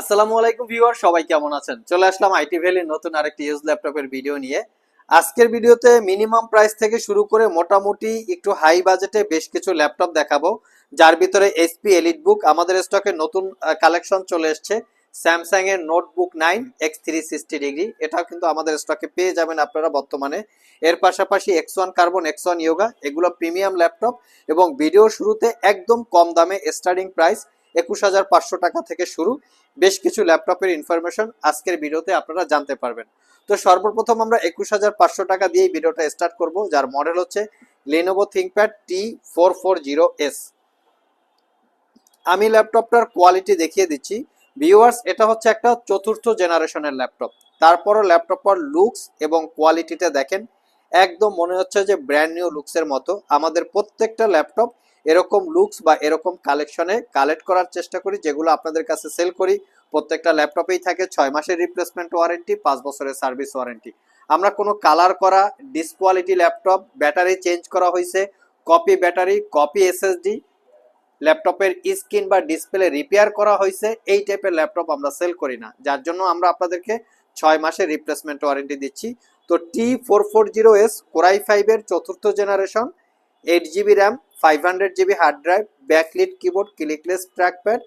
আসসালামু আলাইকুম ভিউয়ার, সবাই কেমন আছেন? চলে আসলাম আইটি ভ্যালির নতুন আরেকটি ইউজ ল্যাপটপের ভিডিও নিয়ে। আজকের ভিডিওতে মিনিমাম প্রাইস থেকে শুরু করে মোটামুটি একটু হাই বাজেটে বেশ কিছু ল্যাপটপ দেখাবো। যার ভিতরে এসপি এলিট বুক আমাদের স্টকে নতুন কালেকশন চলে এসছে। স্যামসাং এর notebook nine X three sixty degree এটাও কিন্তু আমাদের স্টকে পেয়ে যাবেন আপনারা বর্তমানে। এর পাশাপাশি X one carbon X one yoga এগুলো প্রিমিয়াম ল্যাপটপ এবং ভিডিও শুরুতে একদম কম দামে স্টার্টিং প্রাইস একুশ হাজার পাঁচশো টাকা থেকে শুরু। বেশ কিছু ল্যাপটপের ইনফরমেশন আজকের ভিডিওতে আপনারা জানতে পারবেন। তো সর্বপ্রথম আমরা একুশ হাজার পাঁচশো টাকা দিয়েই ভিডিওটা স্টার্ট করব, যার মডেল হচ্ছে Lenovo ThinkPad T four four zero S আমি ল্যাপটপটার কোয়ালিটি দেখিয়ে দিচ্ছি। ভিউয়ার্স এটা হচ্ছে একটা চতুর্থ জেনারেশনের ল্যাপটপ। তারপরও ল্যাপটপের লুকস এবং কোয়ালিটিটা দেখেন। একদম মনে হচ্ছে যে ব্র্যান্ড নিউ লুকসের মতো। আমাদের প্রত্যেকটা ল্যাপটপ এরকম লুকস বা এরকম কালেকশনে কালেক্ট করার চেষ্টা করি, যেগুলো আপনাদের কাছে সেল করি। প্রত্যেকটা ল্যাপটপেই থাকে ছয় মাসের রিপ্লেসমেন্ট ওয়ারেন্টি পাঁচ বছরের সার্ভিস ওয়ারেন্টি আমরা কোনো কালার করা ডিসকোয়ালিটি ল্যাপটপ ব্যাটারি চেঞ্জ করা হয়েছে কপি ব্যাটারি কপি এসএসডি ল্যাপটপের স্ক্রিন বা ডিসপ্লে রিপেয়ার করা হয়েছে এই টাইপের ল্যাপটপ আমরা সেল করি না। যার জন্য আমরা আপনাদেরকে ছয় মাসের রিপ্লেসমেন্ট ওয়ারেন্টি দিচ্ছি। তো T four four zero S core i ফাইভের চতুর্থ generation eight GB RAM five hundred GB hard drive backlit keyboard clickless trackpad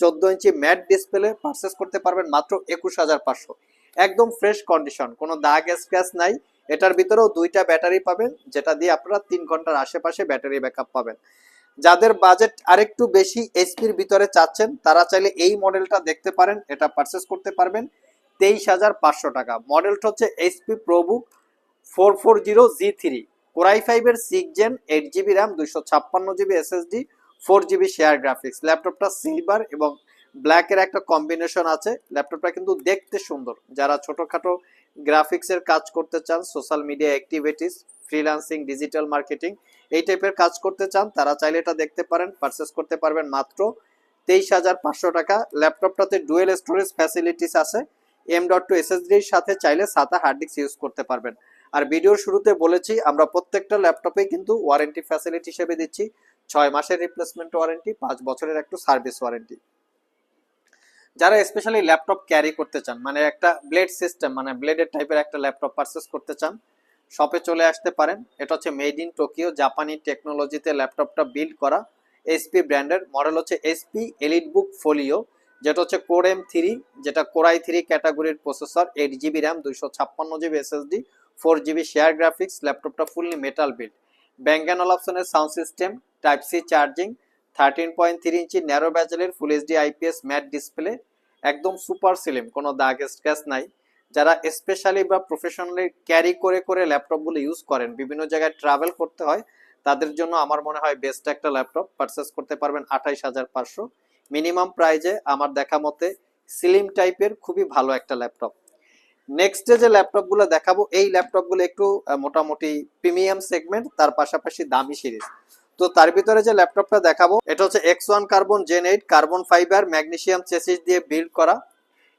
চোদ্দ ইঞ্চি ম্যাট ডিসপ্লে পারচেস করতে পারবেন মাত্র একুশ হাজার পাঁচশো। একদম ফ্রেশ কন্ডিশন কোনো দাগ স্ক্র্যাচ নাই। এটার ভিতরেও দুইটা ব্যাটারি পাবেন, যেটা দিয়ে আপনারা তিন ঘণ্টার আশেপাশে ব্যাটারি ব্যাকআপ পাবেন। যাদের বাজেট আরেকটু বেশি এইচপির ভিতরে চাচ্ছেন, তারা চাইলে এই মডেলটা দেখতে পারেন, এটা পারচেস করতে পারবেন। তেইশ হাজার পাঁচশো টাকা। মডেলটা হচ্ছে HP ProBook four four zero G three. Core i ফাইভের six gen eight GB RAM দুইশো ছাপ্পান্ন GB SSD four GB share graphics ল্যাপটপটা সিলভার এবং ব্ল্যাকের একটা কম্বিনেশন আছে। ল্যাপটপটা কিন্তু দেখতে সুন্দর। যারা ছোটোখাটো গ্রাফিক্সের কাজ করতে চান social media activities freelancing digital marketing এই টাইপের কাজ করতে চান, তারা চাইলে এটা দেখতে পারেন পারচেস করতে পারবেন মাত্র তেইশ হাজার পাঁচশো টাকা। ল্যাপটপটাতে ডুয়েল স্টোরেজ ফ্যাসিলিটিস আছে। এম ডট টু এসএসডির সাথে চাইলে সাতা হার্ড ডিস্ক ইউজ করতে পারবেন। আর ভিডিওর শুরুতে বলেছি, আমরা প্রত্যেকটা ল্যাপটপে কিন্তু ওয়ারেন্টি ফ্যাসিলিটি হিসেবে দিচ্ছি। ছয় মাসের রিপ্লেসমেন্ট ওয়ারেন্টি পাঁচ বছরের একটু সার্ভিস ওয়ারেন্টি যারা স্পেশালি ল্যাপটপ ক্যারি করতে চান মানে একটা ব্লেড সিস্টেম মানে ব্লেডের টাইপের একটা ল্যাপটপ পারচেস করতে চান শপে চলে আসতে পারেন। এটা হচ্ছে মেড ইন টোকিও জাপানি টেকনোলজিতে ল্যাপটপটা বিল্ড করা। এসপি ব্র্যান্ডের মডেল হচ্ছে এসপি এলিট বুক ফোলিও যেটা হচ্ছে কোর এম থ্রি যেটা কোরাই থ্রি ক্যাটাগরির প্রসেসর এইট জিবি র্যাম দুইশো ছাপ্পান্ন GB SSD four GB share graphics ল্যাপটপটা ফুললি মেটাল বিল্ড ব্যাঙ্গান অপশনের sound system type C charging thirteen point three inch narrow ব্যাজেলের full HD IPS matte display একদম super slim কোনো দাগ scratch নাই। যারা স্পেশালি বা প্রফেশনালি ক্যারি করে করে ল্যাপটপগুলো ইউজ করেন, বিভিন্ন জায়গায় ট্রাভেল করতে হয়, তাদের জন্য আমার মনে হয় বেস্ট একটা ল্যাপটপ পারচেস করতে পারবেন আঠাইশ হাজার পাঁচশো। মিনিমাম প্রাইজে আমার দেখা মতে সিলিম টাইপের খুবই ভালো একটা ল্যাপটপ নেক্সটে যে ল্যাপটপগুলো দেখাবো, এই ল্যাপটপগুলো একটু মোটামুটি প্রিমিয়াম সেগমেন্ট তার পাশাপাশি দামি সিরিজ তো তার ভিতরে যে ল্যাপটপটা দেখাবো, এটা হচ্ছে X one carbon gen eight carbon fibre magnesium chassis দিয়ে বিল্ড করা।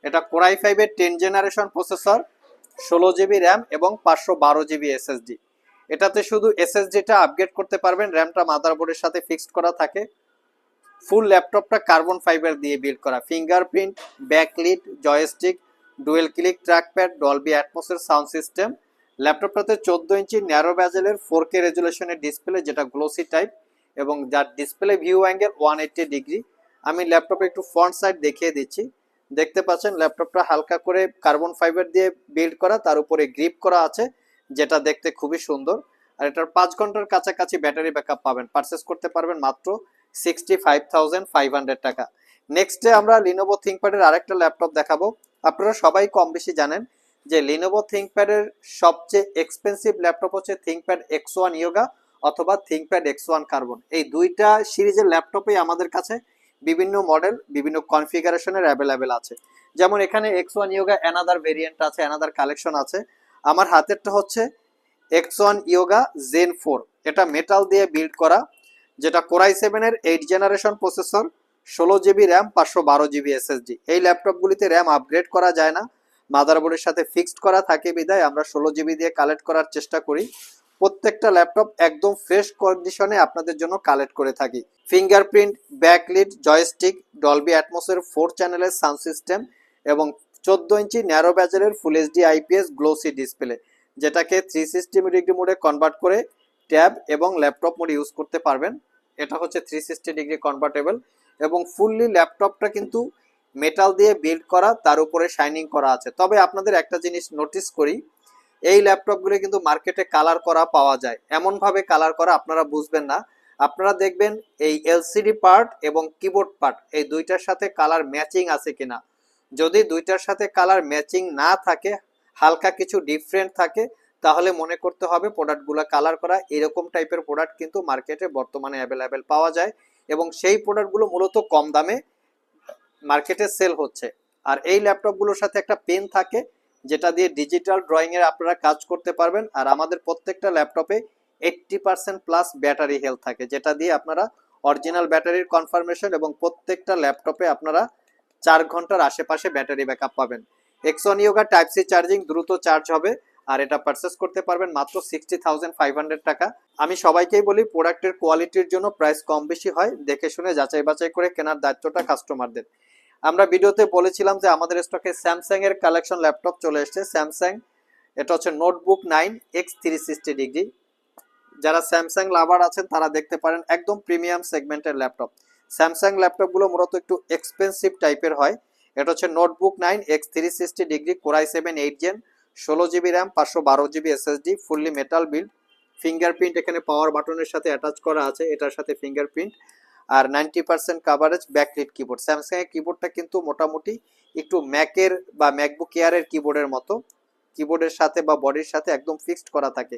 এটা কোরাই ফাইভের টেন জেনারেশন প্রসেসর ষোলো জিবি র্যাম এবং পাঁচশো বারো জিবি এসএসডি এটাতে শুধু এসএসডিটা আপগ্রেড করতে পারবেন র্যামটা মাদারবোর্ডের সাথে ফিক্সড করা থাকে। ফুল ল্যাপটপটা কার্বন ফাইবার দিয়ে বিল্ড করা। Fingerprint, backlit, joystick, dual click, trackpad, Dolby অ্যাটমসের sound system. ল্যাপটপটাতে চোদ্দ ইঞ্চি ন্যারো ব্যাজেলের ফোর কে রেজুলেশনের ডিসপ্লে, যেটা গ্লোসি টাইপ, এবং যার display view angle one eighty degree. আমি ল্যাপটপে একটু ফ্রন্ট সাইড দেখিয়ে দিচ্ছি। দেখতে পাচ্ছেন, ল্যাপটপটা হালকা করে কার্বন ফাইবার দিয়ে বিল্ড করা, তার উপরে গ্রিপ করা আছে, যেটা দেখতে খুবই সুন্দর। আর এটার পাঁচ ঘণ্টার কাছাকাছি ব্যাটারি ব্যাকআপ পাবেন। পারচেস করতে পারবেন মাত্র sixty five thousand five hundred টাকা নেক্সটে আমরা লিনোভো থিঙ্কপ্যাডের আরেকটা ল্যাপটপ দেখাবো। আপনারা সবাই কম বেশি জানেন যে লিনোভো থিঙ্কপ্যাডের সবচেয়ে এক্সপেন্সিভ ল্যাপটপ হচ্ছে থিঙ্কপ্যাড এক্স ওয়ান ইয়োগা অথবা থিঙ্কপ্যাড এক্স ওয়ান কার্বন এই দুইটা সিরিজের ল্যাপটপই আমাদের কাছে বিভিন্ন মডেল বিভিন্ন কনফিগারেশনের অ্যাভেলেবেল আছে। যেমন এখানে X one yoga another variant আছে অ্যানাদার কালেকশন আছে। আমার হাতেরটা হচ্ছে X one yoga gen four এটা মেটাল দিয়ে বিল্ড করা। যেটা কোরাই সেভেনের এইট জেনারেশন প্রসেসর ষোলো জিবি র্যাম পাঁচশো বারো জিবি এসএসডি এই ল্যাপটপগুলিতে র্যাম আপগ্রেড করা যায় না। মাদারবোর্ডের সাথে ফিক্সড করা থাকে বিদায় আমরা ষোলো জিবি দিয়ে কালেক্ট করার চেষ্টা করি। প্রত্যেকটা ল্যাপটপ একদম ফ্রেশ কন্ডিশনে আপনাদের জন্য কালেক্ট করে থাকি। ফিঙ্গারপ্রিন্ট ব্যাকলিট জয়স্টিক ডলবি অ্যাটমসের ফোর চ্যানেলের সাউন্ড সিস্টেম এবং চোদ্দ ইঞ্চি narrow ব্যাজারের full HD IPS glossy display যেটাকে থ্রি সিক্সটি ডিগ্রি মোডে কনভার্ট করে ট্যাব এবং ল্যাপটপ মোড ইউজ করতে পারবেন। এটা হচ্ছে থ্রি সিক্সটি ডিগ্রি কনভার্টেবল এবং ফুললি ল্যাপটপটা কিন্তু মেটাল দিয়ে বিল্ড করা, তার উপরে শাইনিং করা আছে। তবে আপনাদের একটা জিনিস নোটিস করি, এই ল্যাপটপগুলো কিন্তু মার্কেটে কালার করা পাওয়া যায়। এমনভাবে কালার করা আপনারা বুঝবেন না। আপনারা দেখবেন এই এলসিডি পার্ট এবং কিবোর্ড পার্ট এই দুইটার সাথে কালার ম্যাচিং আছে কিনা। যদি দুইটার সাথে কালার ম্যাচিং না থাকে, হালকা কিছু ডিফারেন্ট থাকে তাহলে মনে করতে হবে প্রোডাক্টগুলো কালার করা এরকম টাইপের প্রোডাক্ট কিন্তু মার্কেটে বর্তমানে অ্যাভেলেবেল পাওয়া যায় এবং সেই প্রোডাক্টগুলো মূলত কম দামে মার্কেটে সেল হচ্ছে। আর এই ল্যাপটপগুলোর সাথে একটা পেন থাকে যেটা দিয়ে ডিজিটাল ড্রয়িং এর আপনারা কাজ করতে পারবেন। আর আমাদের প্রত্যেকটা ল্যাপটপে eighty percent plus battery health থাকে, যেটা দিয়ে আপনারা অরিজিনাল ব্যাটারির কনফার্মেশন এবং প্রত্যেকটা ল্যাপটপে আপনারা চার ঘণ্টার আশেপাশে ব্যাটারি ব্যাকআপ পাবেন। এক্সন টাইপ সি চার্জিং দ্রুত চার্জ হবে। আর এটা পারচেস করতে পারবেন মাত্র সিক্সটি থাউজেন্ড ফাইভ হান্ড্রেড টাকা। আমি সবাইকেই বলি প্রোডাক্টের কোয়ালিটির জন্য প্রাইস কম বেশি হয়। দেখে শুনে যাচাই বাছাই করে কেনার দায়িত্বটা কাস্টমারদের আমরা ভিডিওতে বলেছিলাম যে আমাদের স্টকে স্যামসাং এর কালেকশন ল্যাপটপ চলে এসেছে। স্যামসাং এটা হচ্ছে notebook nine X three sixty degree যারা স্যামসাং লাভার আছেন, তারা দেখতে পারেন একদম প্রিমিয়াম সেগমেন্টের ল্যাপটপ স্যামসাং ল্যাপটপগুলো মূলত একটু এক্সপেন্সিভ টাইপের হয়। এটা হচ্ছে notebook nine X three sixty degree Core i seven eight gen ষোলো জিবি র্যাম পাঁচশো বারো GB SSD fully metal build fingerprint এখানে পাওয়ার বাটনের সাথে অ্যাটাচ করা আছে, এটার সাথে ফিঙ্গারপ্রিন্ট আর ninety percent coverage backlit keyboard Samsung এর কিবোর্ডটা কিন্তু মোটামুটি একটু ম্যাকের বা ম্যাকবুক এয়ারের কিবোর্ডের মতো। কিবোর্ডের সাথে বা বডির সাথে একদম ফিক্সড করা থাকে।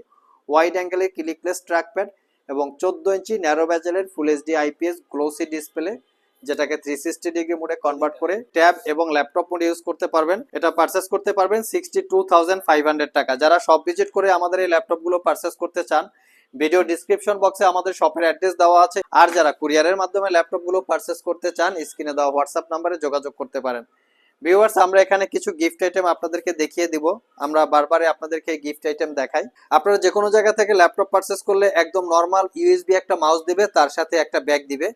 ওয়াইড অ্যাঙ্গেলের ক্লিকলেস ট্র্যাকপ্যাড এবং চোদ্দ ইঞ্চি narrow ব্যাজেলের full HD IPS glossy display যেটাকে থ্রি সিক্সটি ডিগ্রি মোডে কনভার্ট করে ট্যাব এবং ল্যাপটপ মোডে ইউজ করতে পারবেন। এটা পারচেস করতে পারবেন sixty two thousand five hundred টাকা। যারা সব ভিজিট করে আমাদের এই ল্যাপটপগুলো পারচেস করতে চান ভিডিও ডিসক্রিপশন বক্সে আমাদের শপের অ্যাড্রেস দেওয়া আছে। আর যারা কুরিয়ারের মাধ্যমে ল্যাপটপগুলো পারচেস করতে চান স্ক্রিনে দেওয়া হোয়াটসঅ্যাপ নাম্বারে যোগাযোগ করতে পারেন। ভিউয়ার্স আমরা এখানে কিছু গিফট আইটেম আপনাদেরকে দেখিয়ে দিব। আমরা বারবারে আপনাদেরকে গিফট আইটেম দেখাই। আপনারা যে কোনো জায়গা থেকে ল্যাপটপ পারচেস করলে একদম নর্মাল ইউএসবি একটা মাউস দিবে, তার সাথে একটা ব্যাগ দিবে।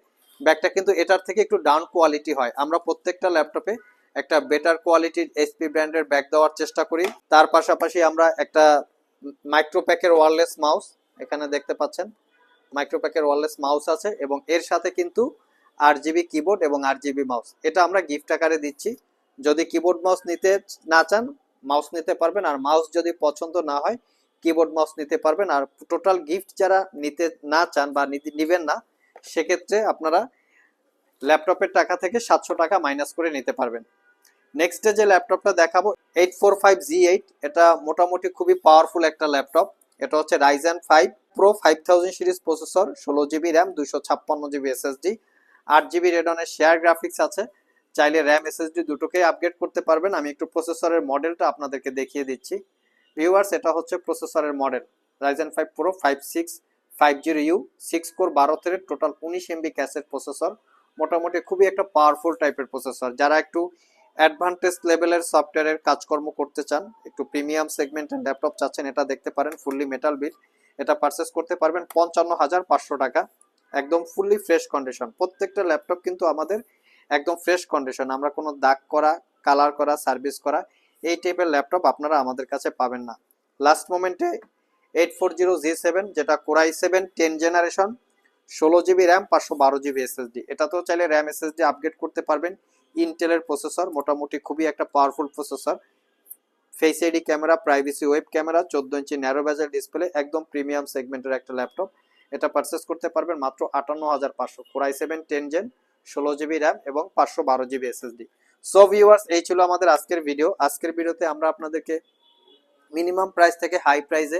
ব্যাগটা কিন্তু এটার থেকে একটু ডাউন কোয়ালিটি হয়। আমরা প্রত্যেকটা ল্যাপটপে একটা বেটার কোয়ালিটির এসপি ব্র্যান্ডের ব্যাগ দেওয়ার চেষ্টা করি। তার পাশাপাশি আমরা একটা মাইক্রোপ্যাকের ওয়ারলেস মাউস এখানে দেখতে পাচ্ছেন মাইক্রোপ্যাকের ওয়ারলেস মাউস আছে এবং এর সাথে কিন্তু আট জিবি কিবোর্ড এবং আট জিবি মাউস এটা আমরা গিফট আকারে দিচ্ছি। যদি কিবোর্ড মাউস নিতে না চান মাউস নিতে পারবেন আর মাউস যদি পছন্দ না হয় কিবোর্ড মাউস নিতে পারবেন। আর টোটাল গিফট যারা নিতে না চান বা নিবেন না সেক্ষেত্রে আপনারা ল্যাপটপের টাকা থেকে সাতশো টাকা মাইনাস করে নিতে পারবেন। নেক্সটে যে ল্যাপটপটা দেখাবো eight four five G eight এটা মোটামুটি খুবই পাওয়ারফুল একটা ল্যাপটপ। এটা হচ্ছে Ryzen five Pro five thousand series processor ষোলো জিবি র্যাম দুশো ছাপ্পান্ন জিবি এসএসডি আট জিবি রেডনের শেয়ার গ্রাফিক্স আছে। চাইলে র্যাম এসএসডি দুটোকেই আপগ্রেড করতে পারবেন। আমি একটু প্রসেসরের মডেলটা আপনাদেরকে দেখিয়ে দিচ্ছি। ভিউয়ার্স এটা হচ্ছে প্রসেসরের model Ryzen five Pro five six five zero U six core বারো থ্রেড টোটাল উনিশ এমবি ক্যাসেট প্রসেসর মোটামুটি খুবই একটা পাওয়ারফুল টাইপের প্রসেসর যারা একটু অ্যাডভান্টেজ লেভেলের সফটওয়্যারের কাজকর্ম করতে চান, একটু প্রিমিয়াম সেগমেন্টের ল্যাপটপ চাচ্ছেন, এটা দেখতে পারেন ফুললি মেটাল বিল এটা পারচেস করতে পারবেন পঞ্চান্ন হাজার পাঁচশো টাকা, একদম ফুললি ফ্রেশ কন্ডিশন প্রত্যেকটা ল্যাপটপ কিন্তু আমাদের একদম ফ্রেশ কন্ডিশন আমরা কোনো দাগ করা কালার করা সার্ভিস করা, এই টাইপের ল্যাপটপ আপনারা আমাদের কাছে পাবেন না। লাস্ট মোমেন্টে eight four zero G seven যেটা Core i seven ten generation ষোলো জিবি র্যাম পাঁচশো বারো জিবি এসএসডি এটাতেও চাইলে র্যাম এসএসডি আপগ্রেড করতে পারবেন। ইন্টেলের প্রসেসর মোটামুটি খুবই একটা powerful processor face ID camera privacy web camera চোদ্দ ইঞ্চি ন্যারো ব্যাজার ডিসপ্লে একদম প্রিমিয়াম সেগমেন্টের একটা ল্যাপটপ এটা পারচেস করতে পারবেন মাত্র আটান্ন হাজার পাঁচশো। Core i seven ten gen ষোলো জিবি র্যাম এবং পাঁচশো বারো জিবি এসএসডি সো ভিউয়ার্স এই ছিল আমাদের আজকের ভিডিও আজকের ভিডিওতে আমরা আপনাদেরকে মিনিমাম প্রাইস থেকে হাই প্রাইসে